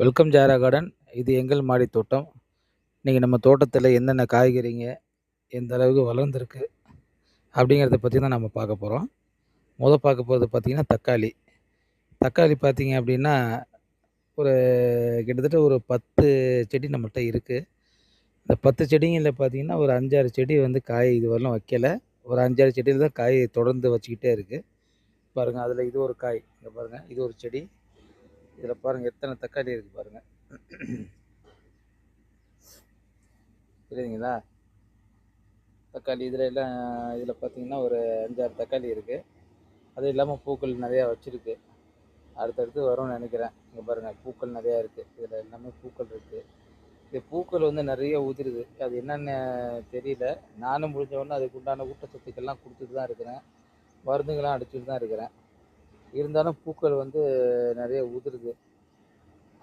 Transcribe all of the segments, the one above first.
Welcome ஜாரா garden. இது எங்கள் மாடி தோட்டம். இன்றைக்கி நம்ம தோட்டத்தில் என்னென்ன காய்கறிங்க எந்த அளவுக்கு வளர்ந்துருக்கு அப்படிங்கிறத பற்றி தான் நம்ம பார்க்க போகிறோம் முதல் பார்க்க போகிறது பார்த்திங்கன்னா தக்காளி. தக்காளி பார்த்திங்க அப்படின்னா ஒரு கிட்டத்தட்ட ஒரு பத்து செடி நம்மகிட்ட இருக்குது இந்த பத்து செடிங்களில் பார்த்திங்கன்னா ஒரு அஞ்சாறு செடி வந்து காய் இது வரலாம் வைக்கலை. ஒரு அஞ்சாறு செடியில் தான் காய் தொடர்ந்து வச்சுக்கிட்டே இருக்குது பாருங்கள் அதில் இது ஒரு காய். இங்கே பாருங்கள் இது ஒரு செடி. இதில் பாருங்கள் எத்தனை தக்காளி இருக்குது பாருங்கள் தெரியுதுங்களா தக்காளி இதில் எல்லாம் இதில் பார்த்தீங்கன்னா ஒரு அஞ்சாறு தக்காளி இருக்குது அது இல்லாமல் பூக்கள் நிறையா வச்சுருக்கு. அடுத்தடுத்து வரும்னு நினைக்கிறேன். இங்கே பாருங்கள் பூக்கள் நிறையா இருக்குது இதில் எல்லாமே பூக்கள் இருக்குது இந்த பூக்கள் வந்து நிறைய உதிருது அது என்னென்னு தெரியல. நானும் முடிஞ்சவொன்னே அதுக்கு உண்டான ஊட்டச்சத்துக்கள்லாம் கொடுத்துட்டு தான் இருக்கிறேன். மருந்துகள்லாம் அடிச்சுட்டு தான் இருக்கிறேன். இருந்தாலும் பூக்கள் வந்து நிறைய உதிருது.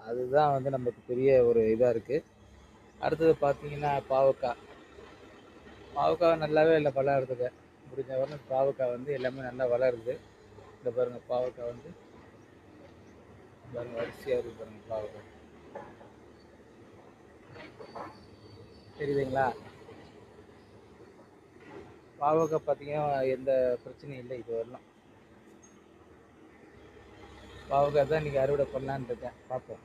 அதுதான் வந்து நமக்கு பெரிய ஒரு இதாக இருக்குது அடுத்தது பார்த்தீங்கன்னா பாவக்காய் பாவக்காய் நல்லாவே இல்லை வளருதுங்க. முடிஞ்ச வரணும் பாவக்காய் வந்து எல்லாமே நல்லா வளருது. இந்த பாருங்கள் பாவக்காய் வந்து. பாருங்கள் வரிசையாக இருக்குது பாருங்கள் பாவக்காய். தெரியுதுங்களா? பாவக்காய் பார்த்தீங்கன்னா எந்த பிரச்சனையும் இல்லை இது வரலாம் பாவக்காய் தான் இன்றைக்கி அறுவடை பண்ணலான்னு இருக்கேன். பார்ப்போம்.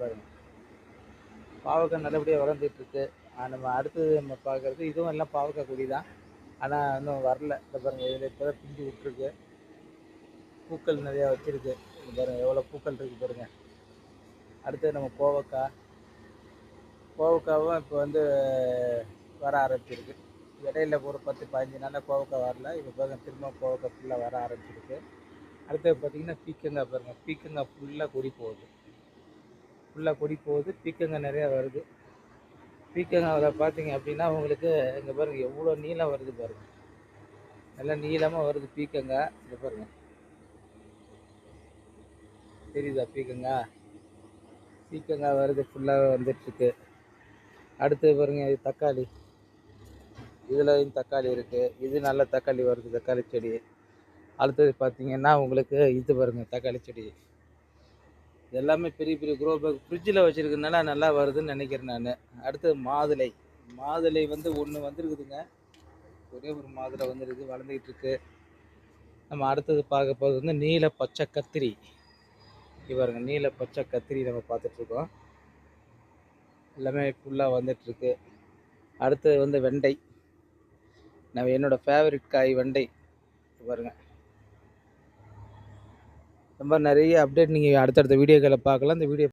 பாருங்க. பாவக்காய் நல்லபடியாக வளர்ந்துட்டுருக்கு. நம்ம அடுத்தது நம்ம பார்க்குறது இதுவும் எல்லாம் பாவக்காய் கொடி தான். ஆனால் இன்னும் வரல. இந்த பாருங்கள் இதில் இப்போ தான் பிஞ்சு விட்டுருக்கு. பூக்கள் நிறையா வச்சுருக்கு. இது பாருங்கள் எவ்வளோ பூக்கள் இருக்குது பாருங்கள் அடுத்தது நம்ம கோவக்காய். கோவக்காவும் இப்போ வந்து வர ஆரம்பிச்சிருக்கு. இடையில ஒரு பத்து பதினஞ்சு நாளில் கோவக்காய் வரல. இப்போ பாருங்கள் திரும்ப கோவக்காய் ஃபுல்லாக வர ஆரம்பிச்சிருக்கு. அடுத்தது பார்த்தீங்கன்னா பீக்கங்காய் பாருங்கள் பீக்கங்காய் ஃபுல்லாக கொடி போகுது. ஃபுல்லாக கொடி போகுது. பீக்கங்காய் நிறையா வருது. பீக்கங்காயில் பார்த்தீங்க அப்படின்னா உங்களுக்கு இங்கே பாருங்கள் எவ்வளோ நீளம் வருது பாருங்கள் நல்லா நீளமாக வருது பீக்கங்காய் இங்கே பாருங்கள் தெரியுதா பீக்கங்காய் பீக்கங்காய் வருது ஃபுல்லாக வந்துட்டுருக்கு. அடுத்து பாருங்கள் இது தக்காளி. இதில் தக்காளி இருக்குது இது நல்ல தக்காளி வருது தக்காளி செடி. அடுத்தது பார்த்தீங்கன்னா உங்களுக்கு இது பாருங்கள் தக்காளி செடி. இது எல்லாமே பெரிய பெரிய குரோ பேக் ஃப்ரிட்ஜில் வச்சுருக்கனால நல்லா வருதுன்னு நினைக்கிறேன் நான். அடுத்தது மாதுளை. மாதுளை வந்து ஒன்று வந்துருக்குதுங்க. ஒரே ஒரு மாதுளை வந்துருக்கு வளர்ந்துக்கிட்டு நம்ம அடுத்தது பார்க்க போகிறது வந்து நீல பச்சை கத்திரி. இவருங்க பாருங்க நீல பச்சை கத்திரி நம்ம பார்த்துட்ருக்கோம் எல்லாமே ஃபுல்லாக வந்துட்டுருக்கு அடுத்தது வந்து வெண்டை. நம்ம என்னோடய ஃபேவரட் காய் வெண்டை. பாருங்கள் இந்த மாதிரி நிறைய அப்டேட் நீங்கள் அடுத்தடுத்த வீடியோக்களை பார்க்கலாம். இந்த வீடியோ